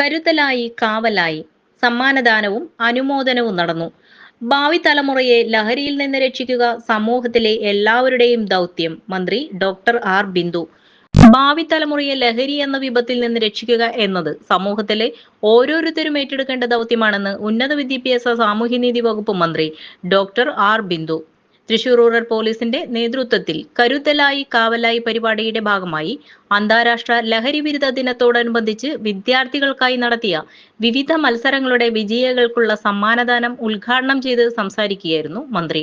കരുതലായി കാവലായി. സമ്മാനദാനവും അനുമോദനവും നടന്നു. ഭാവി തലമുറയെ ലഹരിയിൽ നിന്ന് രക്ഷിക്കുക സമൂഹത്തിലെ എല്ലാവരുടെയും ദൗത്യം മന്ത്രി ഡോക്ടർ ആർ ബിന്ദു. ഭാവി തലമുറയെ ലഹരി എന്ന വിപത്തിൽ നിന്ന് രക്ഷിക്കുക എന്നത് സമൂഹത്തിലെ ഓരോരുത്തരും ഏറ്റെടുക്കേണ്ട ദൗത്യമാണെന്ന് ഉന്നത വിദ്യാഭ്യാസ സാമൂഹ്യനീതി വകുപ്പ് മന്ത്രി doctor R Bindu. Thrissur rural പോലീസിന്റെ നേതൃത്വത്തിൽ കരുതലായി കാവലായി പരിപാടിയുടെ ഭാഗമായി അന്താരാഷ്ട്ര ലഹരി വിരുദ്ധ ദിനത്തോടനുബന്ധിച്ച് വിദ്യാർത്ഥികൾക്കായി നടത്തിയ വിവിധ മത്സരങ്ങളുടെ വിജയികൾക്കുള്ള സമ്മാനദാനം ഉദ്ഘാടനം ചെയ്ത് സംസാരിക്കുകയായിരുന്നു മന്ത്രി.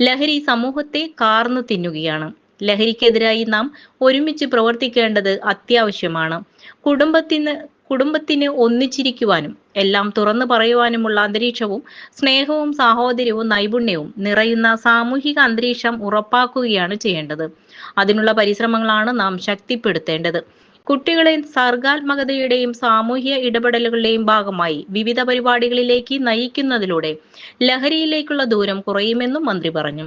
ലഹരി സമൂഹത്തെ കാർന്നു തിന്നുകയാണ്. ലഹരിക്കെതിരായി നാം ഒരുമിച്ച് പ്രവർത്തിക്കേണ്ടത് അത്യാവശ്യമാണ്. കുടുംബത്തിന് കുടുംബത്തിന് ഒന്നിച്ചിരിക്കുവാനും എല്ലാം തുറന്നു പറയുവാനുമുള്ള അന്തരീക്ഷവും സ്നേഹവും സാഹോദര്യവും നൈപുണ്യവും നിറയുന്ന സാമൂഹിക അന്തരീക്ഷം ഉറപ്പാക്കുകയാണ് ചെയ്യേണ്ടത്. അതിനുള്ള പരിശ്രമങ്ങളാണ് നാം ശക്തിപ്പെടുത്തേണ്ടത്. കുട്ടികളെ സർഗാത്മകതയുടെയും സാമൂഹ്യ ഇടപെടലുകളുടെയും ഭാഗമായി വിവിധ പരിപാടികളിലേക്ക് നയിക്കുന്നതിലൂടെ ലഹരിയിലേക്കുള്ള ദൂരം കുറയുമെന്നും മന്ത്രി പറഞ്ഞു.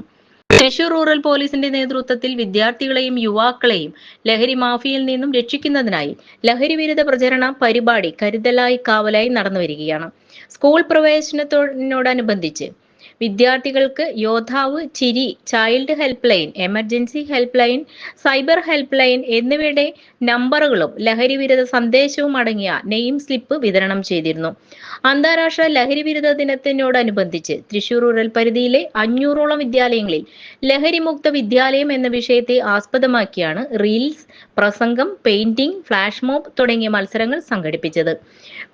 തൃശൂർ റൂറൽ പോലീസിന്റെ നേതൃത്വത്തിൽ വിദ്യാർത്ഥികളെയും യുവാക്കളെയും ലഹരി മാഫിയയിൽ നിന്നും രക്ഷിക്കുന്നതിനായി ലഹരി വിരുദ്ധ പ്രചരണ പരിപാടി കരുതലായി കാവലായി നടന്നു വരികയാണ് സ്കൂൾ പ്രവേശനത്തോടനുബന്ധിച്ച് വിദ്യാർത്ഥികൾക്ക് യോദ്ധാവ് ചിരി child help line emergency help line cyber help line എന്നിവയുടെ നമ്പറുകളും ലഹരി വിരുദ്ധ സന്ദേശവും അടങ്ങിയ നെയിം സ്ലിപ്പ് വിതരണം ചെയ്തിരുന്നു. അന്താരാഷ്ട്ര ലഹരി വിരുദ്ധ ദിനത്തിനോടനുബന്ധിച്ച് തൃശൂർ റൂറൽ പരിധിയിലെ അഞ്ഞൂറോളം വിദ്യാലയങ്ങളിൽ ലഹരിമുക്ത വിദ്യാലയം എന്ന വിഷയത്തെ ആസ്പദമാക്കിയാണ് റീൽസ് പ്രസംഗം പെയിന്റിംഗ് ഫ്ലാഷ് മോബ് തുടങ്ങിയ മത്സരങ്ങൾ സംഘടിപ്പിച്ചത്.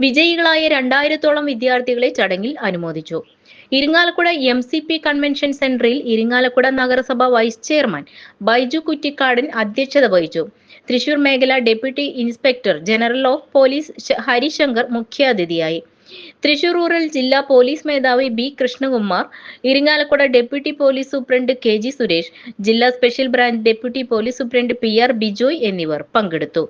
വിജയികളായ രണ്ടായിരത്തോളം വിദ്യാർത്ഥികളെ ചടങ്ങിൽ അനുമോദിച്ചു. Irinjalakuda M C P convention സെന്ററിൽ ഇരിങ്ങാലക്കുട നഗരസഭ വൈസ് ചെയർമാൻ ബൈജു കുറ്റിക്കാടൻ അധ്യക്ഷത വഹിച്ചു. തൃശൂർ മേഖല deputy inspector general of police Harishankar മുഖ്യാതിഥിയായി. തൃശൂർ റൂറൽ ജില്ലാ പോലീസ് മേധാവി B Krishnakumar Irinjalakuda deputy police superintendent K G Suresh ജില്ലാ special branch deputy police superintendent P R Bijoy എന്നിവർ പങ്കെടുത്തു.